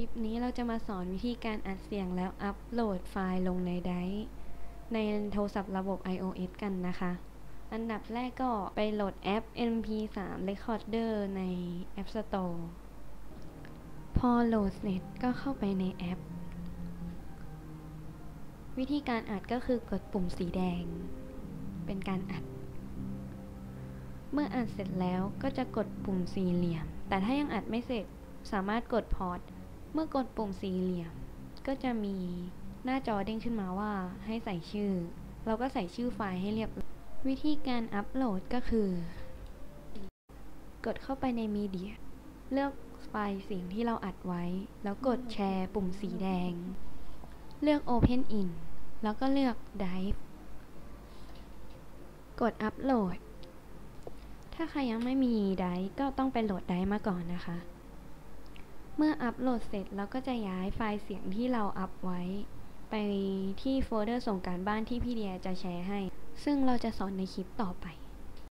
ลิปนี้เราจะมาสอนวิธีการอัดเสียงแล้วอัปโหลดไฟล์ลงในไดร์ในโทรศัพท์ระบบ iOS กันนะคะ อันดับแรกก็ไปโหลดแอป MP3 Recorder ใน App Store พอโหลดเสร็จก็เข้าไปในแอป วิธีการอัดก็คือกดปุ่มสีแดง เป็นการอัด เมื่ออัดเสร็จแล้วก็จะกดปุ่มสี่เหลี่ยม แต่ถ้ายังอัดไม่เสร็จสามารถกดพอส เมื่อกดปุ่มสี่เหลี่ยม ก็จะมีหน้าจอเด้งขึ้นมาว่าให้ใส่ชื่อ เราก็ใส่ชื่อไฟล์ให้เรียบ วิธีการอัปโหลดก็คือ กดเข้าไปในมีเดีย เลือกไฟล์เสียงที่เราอัดไว้ แล้วกดแชร์ปุ่มสีแดง เลือก Open in แล้วก็เลือก Drive กดอัปโหลด ถ้าใครยังไม่มีไดร์ก็ต้องไปโหลดไดร์มาก่อนนะคะ เมื่ออัปโหลดเสร็จเราก็จะย้ายไฟล์เสียงที่เราอัพไว้ ไปที่โฟลเดอร์ส่งการบ้านที่พี่เดียจะแชร์ให้ ซึ่งเราจะสอนในคลิปต่อไป